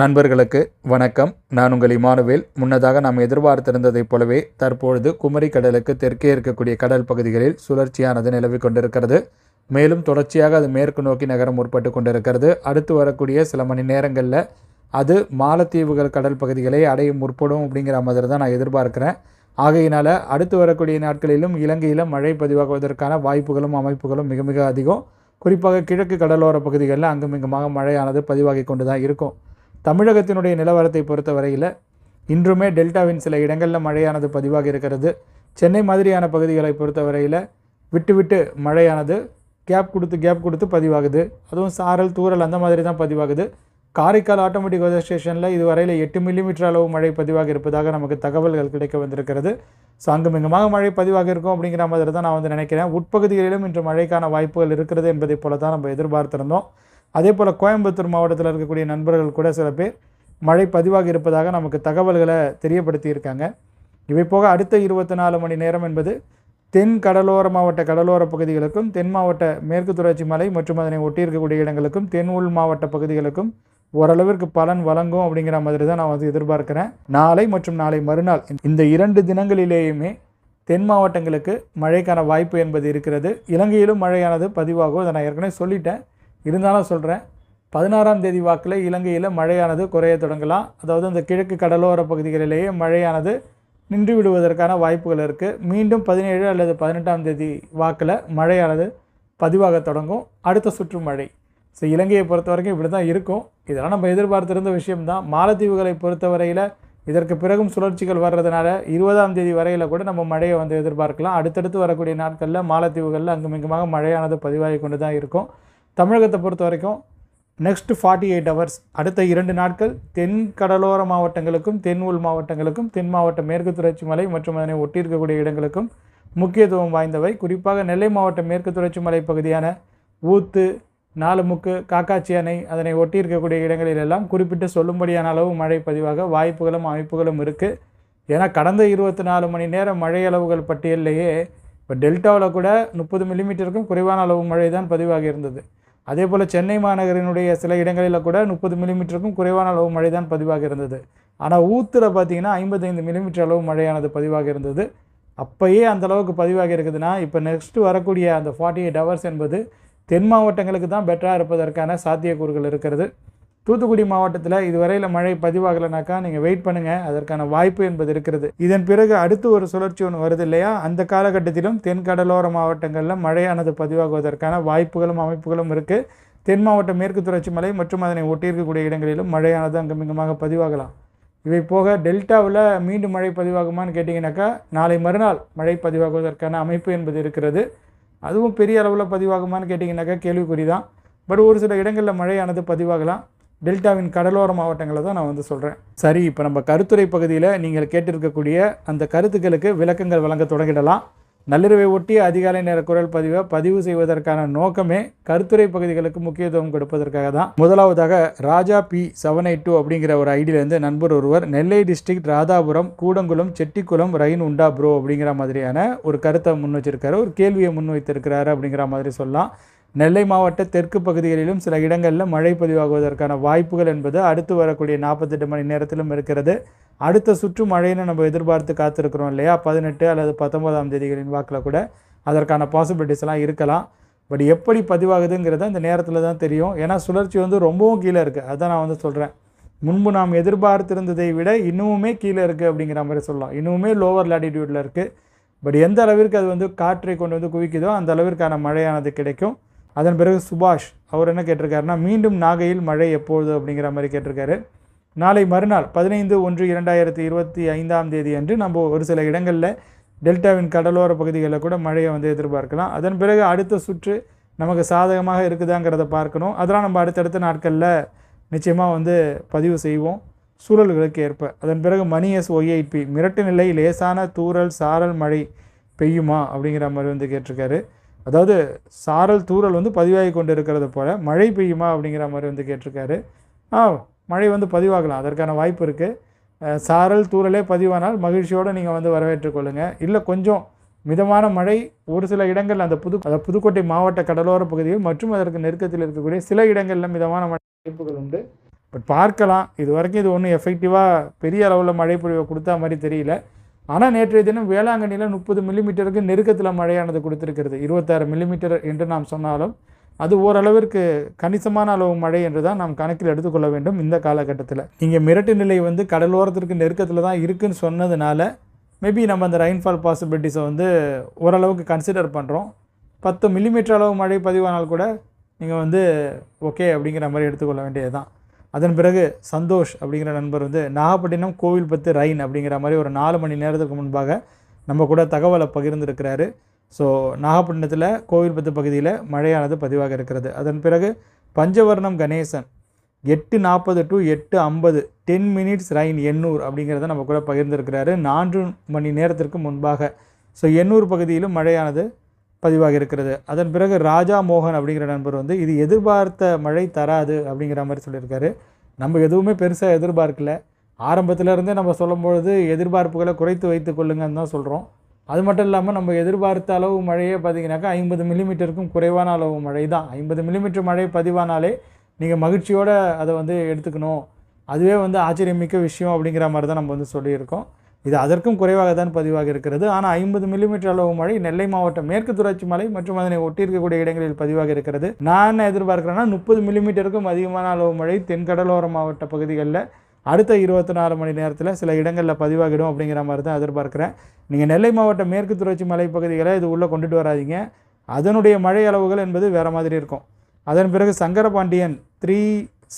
நண்பர்களுக்கு வணக்கம். நான் உங்கள் இமானுவேல். முன்னதாக நாம் எதிர்பார்த்திருந்ததைப் போலவே தற்பொழுது குமரி கடலுக்கு தெற்கே இருக்கக்கூடிய கடல் பகுதிகளில் சுழற்சியானது நிலவி கொண்டிருக்கிறது. மேலும் தொடர்ச்சியாக அது மேற்கு நோக்கி நகரம் முற்பட்டு கொண்டிருக்கிறது. அடுத்து வரக்கூடிய சில மணி நேரங்களில் அது மாலத்தீவுகள் கடல் பகுதிகளை அடைய முற்படும் அப்படிங்கிற மாதிரி தான் நான் எதிர்பார்க்கிறேன். ஆகையினால் அடுத்து வரக்கூடிய நாட்களிலும் இலங்கையில் மழை பதிவாகுவதற்கான வாய்ப்புகளும் அமைப்புகளும் மிக மிக அதிகம். குறிப்பாக கிழக்கு கடலோர பகுதிகளில் அங்குமிங்குமாக மழையானது பதிவாகி கொண்டு தான் இருக்கும். தமிழகத்தினுடைய நிலவரத்தை பொறுத்த வரையில் இன்றுமே டெல்டாவின் சில இடங்களில் மழையானது பதிவாக இருக்கிறது. சென்னை மாதிரியான பகுதிகளை பொறுத்த வரையில் விட்டு விட்டு மழையானது கேப் கொடுத்து கேப் கொடுத்து பதிவாகுது. அதுவும் சாரல் தூரல் அந்த மாதிரி தான் பதிவாகுது. காரைக்கால் ஆட்டோமேட்டிக் வெதர் ஸ்டேஷனில் இதுவரையில் எட்டு மில்லிமீட்டர் அளவு மழை பதிவாக இருப்பதாக நமக்கு தகவல்கள் கிடைக்க வந்திருக்கிறது. ஸோ அங்குமிங்குமாக மழை பதிவாக இருக்கும் அப்படிங்கிற மாதிரி தான் நான் வந்து நினைக்கிறேன். உட்பகுதிகளிலும் இன்று மழைக்கான வாய்ப்புகள் இருக்கிறது என்பதை போல தான் நம்ம எதிர்பார்த்திருந்தோம். அதே போல் கோயம்புத்தூர் மாவட்டத்தில் இருக்கக்கூடிய நண்பர்கள் கூட சில பேர் மழை பதிவாக இருப்பதாக நமக்கு தகவல்களை தெரியப்படுத்தியிருக்காங்க இவை போக அடுத்த இருபத்தி நாலு மணி நேரம் என்பது தென் கடலோர மாவட்ட கடலோர பகுதிகளுக்கும் தென் மாவட்ட மேற்கு தொடர்ச்சி மலை மற்றும் அதனை ஒட்டி இருக்கக்கூடிய இடங்களுக்கும் தென் உள் மாவட்ட பகுதிகளுக்கும் ஓரளவிற்கு பலன் வழங்கும் அப்படிங்கிற மாதிரி தான் நான் வந்து எதிர்பார்க்குறேன். நாளை மற்றும் நாளை மறுநாள் இந்த இரண்டு தினங்களிலேயுமே தென் மாவட்டங்களுக்கு மழைக்கான வாய்ப்பு என்பது இருக்கிறது. இலங்கையிலும் மழையானது பதிவாகும். அதை நான் ஏற்கனவே சொல்லிட்டேன். இருந்தாலும் சொல்கிறேன் பதினாறாம் தேதி வாக்கில் இலங்கையில் மழையானது குறைய தொடங்கலாம். அதாவது அந்த கிழக்கு கடலோர பகுதிகளிலேயே மழையானது நின்று விடுவதற்கான வாய்ப்புகள் இருக்குது மீண்டும் பதினேழு அல்லது பதினெட்டாம் தேதி வாக்கில் மழையானது பதிவாக தொடங்கும். அடுத்த சுற்று மழை. ஸோ இலங்கையை பொறுத்த வரைக்கும் இப்படி தான் இருக்கும். இதெல்லாம் நம்ம எதிர்பார்த்திருந்த விஷயம்தான். மாலத்தீவுகளை பொறுத்தவரையில் இதற்கு பிறகும் சுழற்சிகள் வர்றதுனால இருபதாம் தேதி வரையில் கூட நம்ம மழையை வந்து எதிர்பார்க்கலாம். அடுத்தடுத்து வரக்கூடிய நாட்களில் மாலத்தீவுகளில் அங்குமிங்குமாக மழையானது பதிவாகி கொண்டு தான் இருக்கும். தமிழகத்தை பொறுத்த வரைக்கும் நெக்ஸ்ட் ஃபார்ட்டி எயிட் ஹவர்ஸ் அடுத்த இரண்டு நாட்கள் தென் கடலோர மாவட்டங்களுக்கும் தென் உள் மாவட்டங்களுக்கும் தென் மாவட்ட மேற்கு தொடர்ச்சி மலை மற்றும் அதனை ஒட்டி இருக்கக்கூடிய இடங்களுக்கும் முக்கியத்துவம் வாய்ந்தவை. குறிப்பாக நெல்லை மாவட்ட மேற்கு தொடர்ச்சி மலை பகுதியான ஊத்து நாலுமுக்கு காக்காச்சி அணை அதனை ஒட்டி இருக்கக்கூடிய இடங்களிலெல்லாம் குறிப்பிட்டு சொல்லும்படியான அளவு மழை பதிவாக வாய்ப்புகளும் அமைப்புகளும் இருக்குது ஏன்னா கடந்த இருபத்தி நாலு மணி நேரம் மழை அளவுகள் பட்டியலிலேயே இப்போ டெல்டாவில் கூட முப்பது மில்லிமீட்டருக்கும் குறைவான அளவு மழை தான் பதிவாகி இருந்தது. அதே போல் சென்னை மாநகரினுடைய சில இடங்களில் கூட முப்பது மில்லிமீட்டருக்கும் குறைவான அளவு மழை தான் பதிவாக இருந்தது. ஆனால் ஊத்தில் பார்த்தீங்கன்னா ஐம்பத்தைந்து மில்லிமீட்டர் அளவு மழையானது பதிவாக இருந்தது. அப்போயே அந்த அளவுக்கு பதிவாக இருக்குதுன்னா இப்போ நெக்ஸ்ட்டு வரக்கூடிய அந்த ஃபார்ட்டி எயிட் ஹவர்ஸ் என்பது தென் மாவட்டங்களுக்கு தான் பெட்டராக இருப்பதற்கான சாத்தியக்கூறுகள் இருக்கிறது. தூத்துக்குடி மாவட்டத்தில் இதுவரையில் மழை பதிவாகலைனாக்கா நீங்கள் வெயிட் பண்ணுங்கள் அதற்கான வாய்ப்பு என்பது இருக்கிறது. இதன் பிறகு அடுத்து ஒரு சுழற்சி ஒன்று வருது இல்லையா? அந்த காலகட்டத்திலும் தென் கடலோர மாவட்டங்களில் மழையானது பதிவாகுவதற்கான வாய்ப்புகளும் அமைப்புகளும் இருக்குது தென் மாவட்ட மேற்கு தொடர்ச்சி மலை மற்றும் அதனை ஒட்டியிருக்கக்கூடிய இடங்களிலும் மழையானது அங்குமிங்குமாக பதிவாகலாம். இவை போக டெல்டாவில் மீண்டும் மழை பதிவாகுமான்னு கேட்டிங்கனாக்கா நாளை மறுநாள் மழை பதிவாகுவதற்கான அமைப்பு என்பது இருக்கிறது. அதுவும் பெரிய அளவில் பதிவாகுமான்னு கேட்டிங்கனாக்கா கேள்விக்குறி தான் பட் ஒரு சில இடங்களில் மழையானது பதிவாகலாம். டெல்டாவின் கடலோர மாவட்டங்களை தான் நான் வந்து சொல்கிறேன் சரி இப்போ நம்ம கருத்துரை பகுதியில் நீங்கள் கேட்டிருக்கக்கூடிய அந்த கருத்துக்களுக்கு விளக்கங்கள் வழங்க தொடங்கிடலாம். நள்ளிரவை ஒட்டி அதிகாலை நேர குரல் பதிவை பதிவு செய்வதற்கான நோக்கமே கருத்துரை பகுதிகளுக்கு முக்கியத்துவம் கொடுப்பதற்காக தான். முதலாவதாக Raja P seven eight two அப்படிங்கிற ஒரு ஐடியிலேருந்து நண்பர் ஒருவர் நெல்லை டிஸ்ட்ரிக்ட் ராதாபுரம் கூடங்குளம் செட்டிக்குளம் ரயின் உண்டா ப்ரோ அப்படிங்கிற மாதிரியான ஒரு கருத்தை முன் வச்சிருக்காரு. ஒரு கேள்வியை முன் வைத்திருக்கிறாரு அப்படிங்கிற மாதிரி சொல்லலாம். நெல்லை மாவட்ட தெற்கு பகுதிகளிலும் சில இடங்களில் மழை பதிவாகுவதற்கான வாய்ப்புகள் என்பது அடுத்து வரக்கூடிய நாற்பத்தெட்டு மணி நேரத்திலும் இருக்கிறது. அடுத்த சுற்று மழைன்னு நம்ம எதிர்பார்த்து காத்திருக்கிறோம் இல்லையா? பதினெட்டு அல்லது பத்தொன்பதாம் தேதிகளின் வாக்கில் கூட அதற்கான பாசிபிலிட்டிஸ்லாம் இருக்கலாம். பட் எப்படி பதிவாகுதுங்கிறத இந்த நேரத்தில் தான் தெரியும். ஏன்னா சுழற்சி வந்து ரொம்பவும் கீழே இருக்குது அதான் நான் வந்து சொல்கிறேன் முன்பு நாம் எதிர்பார்த்திருந்ததை விட இன்னுமே கீழே இருக்குது அப்படிங்கிற மாதிரி சொல்லலாம். இன்னுமே லோவர் லேட்டிடியூடில் இருக்குது பட் எந்த அளவிற்கு அது வந்து காற்றை கொண்டு வந்து குவிக்குதோ அந்த அளவிற்கான மழையானது கிடைக்கும். அதன் பிறகு சுபாஷ் அவர் என்ன கேட்டிருக்காருன்னா மீண்டும் நாகையில் மழை எப்போது அப்படிங்கிற மாதிரி கேட்டிருக்காரு. நாளை மறுநாள் பதினைந்து ஒன்று இரண்டாயிரத்தி இருபத்தி ஐந்தாம் தேதி அன்று நம்ம ஒரு சில இடங்களில் டெல்டாவின் கடலோர பகுதிகளில் கூட மழையை வந்து எதிர்பார்க்கலாம். அதன் பிறகு அடுத்த சுற்று நமக்கு சாதகமாக இருக்குதாங்கிறத பார்க்கணும். அதெல்லாம் நம்ம அடுத்தடுத்த நாட்களில் நிச்சயமாக வந்து பதிவு செய்வோம். சூழல்களுக்கு ஏற்ப. அதன் பிறகு மணி எஸ் ஒய்ஐபி மிரட்டு நிலை லேசான தூறல் சாரல் மழை பெய்யுமா அப்படிங்கிற மாதிரி வந்து கேட்டிருக்காரு. அதாவது சாரல் தூறல் வந்து பதிவாகி கொண்டு இருக்கிறது போல் மழை பெய்யுமா அப்படிங்கிற மாதிரி வந்து கேட்டிருக்காரு. ஆ மழை வந்து பதிவாகலாம் அதற்கான வாய்ப்பு இருக்குது சாரல் தூறலே பதிவானால் மகிழ்ச்சியோடு நீங்கள் வந்து வரவேற்றுக்கொள்ளுங்கள் இல்லை கொஞ்சம் மிதமான மழை ஒரு சில இடங்கள் அந்த புது அதாவது புதுக்கோட்டை மாவட்ட கடலோர பகுதியில் மற்றும் அதற்கு நெருக்கத்தில் இருக்கக்கூடிய சில இடங்களில் மிதமான மழை வாய்ப்புகள் உண்டு. பட் பார்க்கலாம் இது வரைக்கும் இது ஒன்றும் எஃபெக்டிவாக பெரிய அளவில் மழை பொழிவை கொடுத்தா மாதிரி தெரியல. ஆனால் நேற்றைய தினம் வேளாங்கண்ணியில் முப்பது மில்லிமீட்டருக்கு நெருக்கத்தில் மழையானது கொடுத்துருக்கிறது. இருபத்தாறு மில்லிமீட்டர் என்று நாம் சொன்னாலும் அது ஓரளவிற்கு கணிசமான அளவு மழை என்று தான் நாம் கணக்கில் எடுத்துக்கொள்ள வேண்டும் இந்த காலகட்டத்தில். இங்கே மிரட்டு நிலை வந்து கடலோரத்திற்கு நெருக்கத்தில் தான் இருக்குதுன்னு சொன்னதுனால மேபி நம்ம அந்த ரெயின்ஃபால் பாசிபிலிட்டிஸை வந்து ஓரளவுக்கு கன்சிடர் பண்ணுறோம் பத்து மில்லிமீட்டர் அளவு மழை பதிவானால் கூட நீங்கள் வந்து ஓகே அப்படிங்கிற மாதிரி எடுத்துக்கொள்ள வேண்டியது தான் அதன் பிறகு சந்தோஷ் அப்படிங்கிற நண்பர் வந்து நாகப்பட்டினம் கோவில் பத்து ரயின் அப்படிங்கிற மாதிரி ஒரு நாலு மணி நேரத்துக்கு முன்பாக நம்ம கூட தகவலை பகிர்ந்திருக்கிறாரு. ஸோ நாகப்பட்டினத்தில் கோவில்பத்து பகுதியில் மழையானது பதிவாக இருக்கிறது. அதன் பிறகு பஞ்சவர்ணம் கணேசன் எட்டு நாற்பது டு எட்டு ஐம்பது டென் மினிட்ஸ் ரைன் எண்ணூர் அப்படிங்கிறத நம்ம கூட பகிர்ந்திருக்கிறாரு. நான்கு மணி நேரத்திற்கு முன்பாக. ஸோ எண்ணூர் பகுதியிலும் மழையானது பதிவாக இருக்கிறது அதன் பிறகு ராஜா மோகன் அப்படிங்கிற நண்பர் வந்து இது எதிர்பார்த்த மழை தராது அப்படிங்கிற மாதிரி சொல்லியிருக்காரு. நம்ம எதுவுமே பெருசாக எதிர்பார்க்கல. ஆரம்பத்திலேருந்தே நம்ம சொல்லும்பொழுது எதிர்பார்ப்புகளை குறைத்து வைத்து கொள்ளுங்கன்னு தான் சொல்கிறோம் அது மட்டும் இல்லாமல் நம்ம எதிர்பார்த்த அளவு மழையே பார்த்திங்கனாக்கா ஐம்பது மில்லிமீட்டருக்கும் குறைவான அளவு மழை தான். ஐம்பது மில்லிமீட்டர் மழை பதிவானாலே நீங்கள் மகிழ்ச்சியோடு அதை வந்து எடுத்துக்கணும். அதுவே வந்து ஆச்சரியமிக்க விஷயம் அப்படிங்கிற மாதிரி தான் நம்ம வந்து சொல்லியிருக்கோம். இது அதற்கும் குறைவாக தான் பதிவாக இருக்கிறது. ஆனால் ஐம்பது மில்லிமீட்டர் அளவு மழை நெல்லை மாவட்டம் மேற்கு தொடர்ச்சி மலை மற்றும் அதனை ஒட்டியிருக்கக்கூடிய இடங்களில் பதிவாக இருக்கிறது. நான் என்ன எதிர்பார்க்குறேன்னா முப்பது மில்லிமீட்டருக்கும் அதிகமான அளவு மழை தென்கடலோர மாவட்ட பகுதிகளில் அடுத்த இருபத்தி நாலு மணி நேரத்தில் சில இடங்களில் பதிவாகிடும் அப்படிங்கிற மாதிரி தான் எதிர்பார்க்குறேன். நீங்கள் நெல்லை மாவட்டம் மேற்கு தொடர்ச்சி மலைப்பகுதிகளை இது உள்ளே கொண்டுட்டு வராதீங்க. அதனுடைய மழை அளவுகள் என்பது வேறு மாதிரி இருக்கும். அதன் பிறகு Sankarapandian three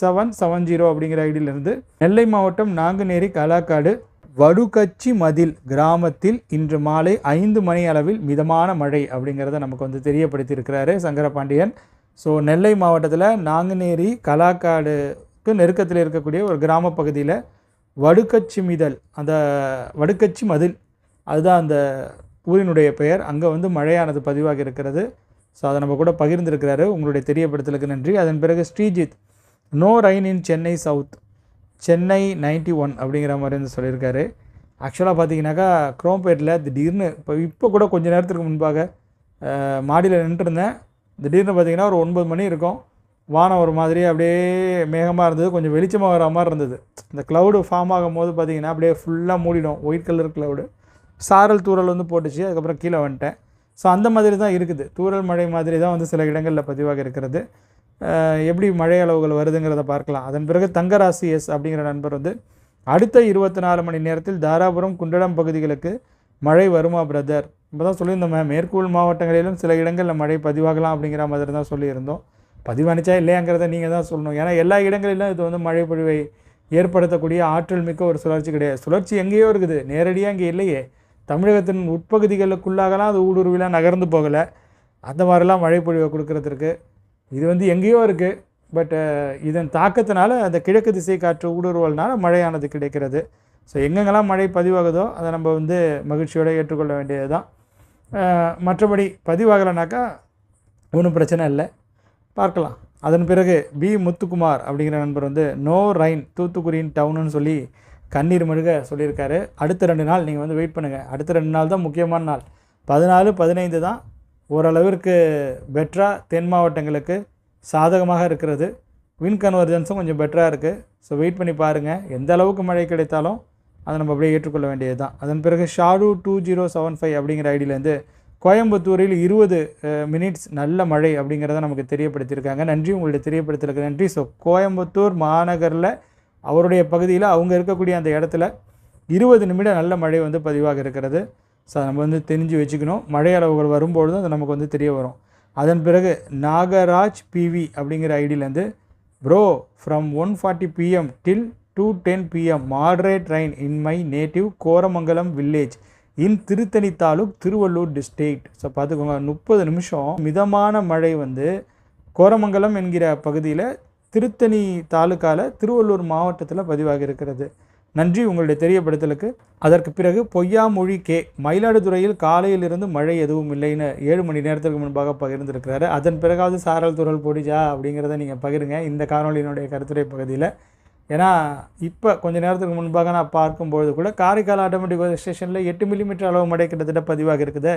seven seven zero அப்படிங்கிற ஐடியிலிருந்து நெல்லை மாவட்டம் நாங்குநேரி கலாக்காடு வடுகச்சி மதில் கிராமத்தில் இன்று மாலை ஐந்து மணி அளவில் மிதமான மழை அப்படிங்கிறத நமக்கு வந்து தெரியப்படுத்தியிருக்கிறாரு சங்கரபாண்டியன். ஸோ நெல்லை மாவட்டத்தில் நாங்குநேரி கலாக்காடுக்கு நெருக்கத்தில் இருக்கக்கூடிய ஒரு கிராம பகுதியில் வடுகச்சி மிதல் அந்த வடுகச்சி மதில் அதுதான் அந்த ஊரினுடைய பெயர். அங்கே வந்து மழையானது பதிவாக இருக்கிறது. ஸோ அதை நம்ம கூட பகிர்ந்திருக்கிறாரு. உங்களுடைய தெரியப்படுத்தலுக்கு நன்றி. அதன் பிறகு Sreejith no rain in Chennai south. Chennai ninety one அப்படிங்கிற மாதிரி வந்து சொல்லியிருக்காரு. ஆக்சுவலாக பார்த்தீங்கன்னாக்கா குரோம்பேட்டில் திடீர்னு இப்போ இப்போ கூட கொஞ்ச நேரத்துக்கு முன்பாக மாடியில் நின்றுருந்தேன் திடீர்னு பார்த்தீங்கன்னா ஒரு ஒன்பது மணி இருக்கும். வானம் ஒரு மாதிரி அப்படியே மேகமாக இருந்தது. கொஞ்சம் வெளிச்சமாக வர மாதிரி இருந்தது. இந்த க்ளவுடு ஃபார்ம் ஆகும் போது பார்த்தீங்கன்னா அப்படியே ஃபுல்லாக மூடிடும். ஒயிட் கலர் க்ளவுடு சாரல் தூரல் வந்து போட்டுச்சு. அதுக்கப்புறம் கீழே வந்துட்டேன். ஸோ அந்த மாதிரி தான் இருக்குது. தூரல் மழை மாதிரி தான் வந்து சில இடங்களில் பதிவாக இருக்கிறது. எப்படி மழை அளவுகள் வருதுங்கிறத பார்க்கலாம். அதன் பிறகு தங்கராசி எஸ் அப்படிங்கிற நண்பர் வந்து அடுத்த இருபத்தி நாலு மணி நேரத்தில் தாராபுரம் குண்டடம் பகுதிகளுக்கு மழை வருமா பிரதர் இப்போ தான் சொல்லியிருந்தோமே மேற்கூல் மாவட்டங்களிலும் சில இடங்களில் மழை பதிவாகலாம் அப்படிங்கிற மாதிரி தான் சொல்லியிருந்தோம். பதிவானிச்சா இல்லையாங்கிறத நீங்கள் தான் சொல்லணும். ஏன்னா எல்லா இடங்களிலும் இது வந்து மழை பொழிவை ஏற்படுத்தக்கூடிய ஆற்றல் மிக்க ஒரு சுழற்சி கிடையாது. சுழற்சி எங்கேயோ இருக்குது. நேரடியாக இங்கே இல்லையே. தமிழகத்தின் உட்பகுதிகளுக்குள்ளாகலாம் அது ஊடுருவிலாம் நகர்ந்து போகலை. அந்த மாதிரிலாம் மழை பொழிவை கொடுக்கறதுக்கு இது வந்து எங்கேயோ இருக்குது பட் இதன் தாக்கத்தினால அந்த கிழக்கு திசை காற்று ஊடுருவல்னால மழையானது கிடைக்கிறது. ஸோ எங்கெங்கெல்லாம் மழை பதிவாகுதோ அதை நம்ம வந்து மகிழ்ச்சியோடு ஏற்றுக்கொள்ள வேண்டியது தான் மற்றபடி பதிவாகலைனாக்கா ஒன்றும் பிரச்சனை இல்லை. பார்க்கலாம். அதன் பிறகு பி. முத்துக்குமார் அப்படிங்கிற நண்பர் வந்து நோ ரைன் தூத்துக்குடியின் டவுனுன்னு சொல்லி கண்ணீர் மழுக சொல்லியிருக்காரு. அடுத்த ரெண்டு நாள் நீங்கள் வந்து வெயிட் பண்ணுங்கள் அடுத்த ரெண்டு நாள் தான் முக்கியமான நாள். பதினாலு பதினைந்து தான் ஓரளவிற்கு பெட்டராக தென் மாவட்டங்களுக்கு சாதகமாக இருக்கிறது. வின் கன்வர்ஜன்ஸும் கொஞ்சம் பெட்டராக இருக்குது ஸோ வெயிட் பண்ணி பாருங்கள் எந்த அளவுக்கு மழை கிடைத்தாலும் அதை நம்ம அப்படியே ஏற்றுக்கொள்ள வேண்டியது தான் அதன் பிறகு ஷாடு டூ ஜீரோ செவன் ஃபைவ் அப்படிங்கிற ஐடியிலேருந்து கோயம்புத்தூரில் இருபது மினிட்ஸ் நல்ல மழை அப்படிங்கிறத நமக்கு தெரியப்படுத்தியிருக்காங்க. நன்றி. உங்களுடைய தெரியப்படுத்தலுக்கு நன்றி. ஸோ கோயம்புத்தூர் மாநகரில் அவருடைய பகுதியில் அவங்க இருக்கக்கூடிய அந்த இடத்துல இருபது நிமிடம் நல்ல மழை வந்து பதிவாக இருக்கிறது. ஸோ நம்ம வந்து தெரிஞ்சு வச்சுக்கணும். மழை அளவுகள் வரும்பொழுது அது நமக்கு வந்து தெரிய வரும். அதன் பிறகு நாகராஜ் பிவி அப்படிங்கிற ஐடியிலேருந்து bro from one forty PM till two ten PM moderate train in my native Koramangala village in Tiruttani taluk Tiruvallur district so பார்த்துக்கோங்க முப்பது நிமிஷம் மிதமான மழை வந்து கோரமங்கலம் என்கிற பகுதியில் திருத்தணி தாலுக்காவில் திருவள்ளூர் மாவட்டத்தில் பதிவாகி இருக்கிறது நன்றி உங்களுடைய தெரியப்படுத்தலுக்கு. அதற்கு பிறகு பொய்யாமொழி கே. மயிலாடுதுறையில் காலையிலிருந்து மழை எதுவும் இல்லைன்னு ஏழு மணி நேரத்திற்கு முன்பாக பகிர்ந்திருக்கிறாரு. அதன் பிறகாவது சாரல் துறல் போடிச்சா அப்படிங்கிறத நீங்கள் பகிருங்க. இந்த காணொலியினுடைய கருத்துரை பகுதியில். ஏன்னா இப்போ கொஞ்ச நேரத்துக்கு முன்பாக நான் பார்க்கும்பொழுது கூட காரைக்கால் ஆட்டோமேட்டிக் வெதர் ஸ்டேஷனில் எட்டு மில்லிமீட்டர் அளவு மழை கிட்டத்தட்ட பதிவாக இருக்குது.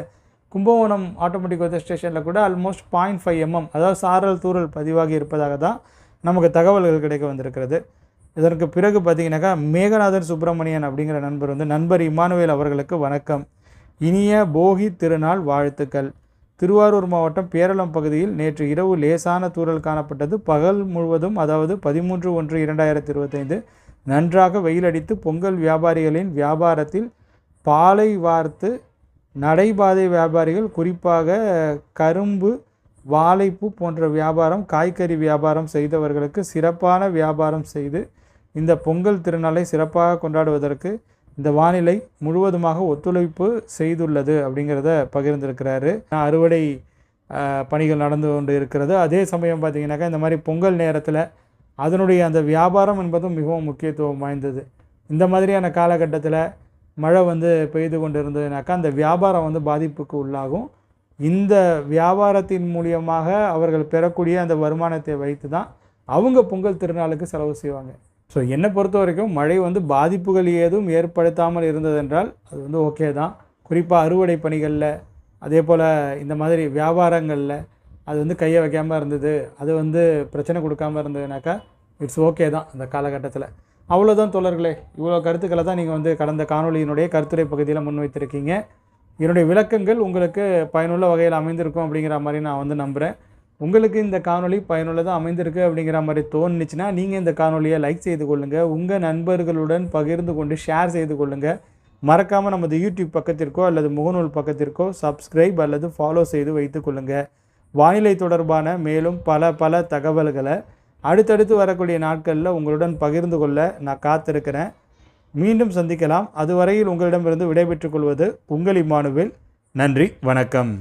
கும்பகோணம் ஆட்டோமேட்டிக் வெதர் ஸ்டேஷனில் கூட ஆல்மோஸ்ட் பாயிண்ட் ஃபைவ் எம்எம் அதாவது சாரல் தூரல் பதிவாகி இருப்பதாக தான் நமக்கு தகவல்கள் கிடைக்க வந்திருக்கிறது. இதற்கு பிறகு பார்த்தீங்கன்னாக்கா மேகநாதன் சுப்பிரமணியன் அப்படிங்கிற நண்பர் வந்து நண்பர் இமானுவேல் அவர்களுக்கு வணக்கம். இனிய போகி திருநாள் வாழ்த்துக்கள். திருவாரூர் மாவட்டம் பேரளம் பகுதியில் நேற்று இரவு லேசான தூறல் காணப்பட்டது. பகல் முழுவதும் அதாவது பதிமூன்று ஒன்று இரண்டாயிரத்தி இருபத்தைந்து நன்றாக வெயிலடித்து பொங்கல் வியாபாரிகளின் வியாபாரத்தில் பாலை வார்த்து நடைபாதை வியாபாரிகள் குறிப்பாக கரும்பு வாழைப்பூ போன்ற வியாபாரம் காய்கறி வியாபாரம் செய்தவர்களுக்கு சிறப்பான வியாபாரம் செய்து இந்த பொங்கல் திருநாளை சிறப்பாக கொண்டாடுவதற்கு இந்த வானிலை முழுவதுமாக ஒத்துழைப்பு செய்துள்ளது அப்படிங்கிறத பகிர்ந்திருக்கிறாரு. அறுவடை பணிகள் நடந்து கொண்டு இருக்கிறது. அதே சமயம் பார்த்திங்கனாக்கா இந்த மாதிரி பொங்கல் நேரத்தில் அதனுடைய அந்த வியாபாரம் என்பதும் மிகவும் முக்கியத்துவம் வாய்ந்தது. இந்த மாதிரியான காலகட்டத்தில் மழை வந்து பெய்து கொண்டு இருந்ததுனாக்கா அந்த வியாபாரம் வந்து பாதிப்புக்கு உள்ளாகும். இந்த வியாபாரத்தின் மூலியமாக அவர்கள் பெறக்கூடிய அந்த வருமானத்தை வைத்து தான் அவங்க பொங்கல் திருநாளுக்கு செலவு செய்வாங்க. ஸோ என்னை பொறுத்த வரைக்கும் மழை வந்து பாதிப்புகள் ஏதும் ஏற்படுத்தாமல் இருந்ததென்றால் அது வந்து ஓகே தான். குறிப்பாக அறுவடை பணிகளில் அதே போல் இந்த மாதிரி வியாபாரங்களில் அது வந்து கையை வைக்காமல் இருந்தது அது வந்து பிரச்சனை கொடுக்காம இருந்ததுனாக்கா இட்ஸ் ஓகே தான் அந்த காலகட்டத்தில். அவ்வளோதான் தோழர்களே இவ்வளோ கருத்துக்களை தான் நீங்கள் வந்து கடந்த காணொளியினுடைய கருத்துரை பகுதியில் முன்வைத்திருக்கீங்க. என்னுடைய விளக்கங்கள் உங்களுக்கு பயனுள்ள வகையில் அமைந்திருக்கும் அப்படிங்கிற மாதிரி நான் வந்து நம்புகிறேன் உங்களுக்கு இந்த காணொலி பயனுள்ளதாக அமைந்திருக்கு அப்படிங்கிற மாதிரி தோணுச்சுன்னா நீங்கள் இந்த காணொலியை லைக் செய்து கொள்ளுங்கள் உங்கள் நண்பர்களுடன் பகிர்ந்து கொண்டு ஷேர் செய்து கொள்ளுங்கள் மறக்காமல் நமது யூடியூப் பக்கத்திற்கோ அல்லது முகநூல் பக்கத்திற்கோ சப்ஸ்கிரைப் அல்லது ஃபாலோ செய்து வைத்து கொள்ளுங்கள் வானிலை தொடர்பான மேலும் பல பல தகவல்களை அடுத்தடுத்து வரக்கூடிய நாட்களில் உங்களுடன் பகிர்ந்து கொள்ள நான் காத்திருக்கிறேன். மீண்டும் சந்திக்கலாம். அதுவரையில் உங்களிடமிருந்து விடைபெற்றுக் கொள்வது உங்கள் இம்மானுவேல் நன்றி வணக்கம்.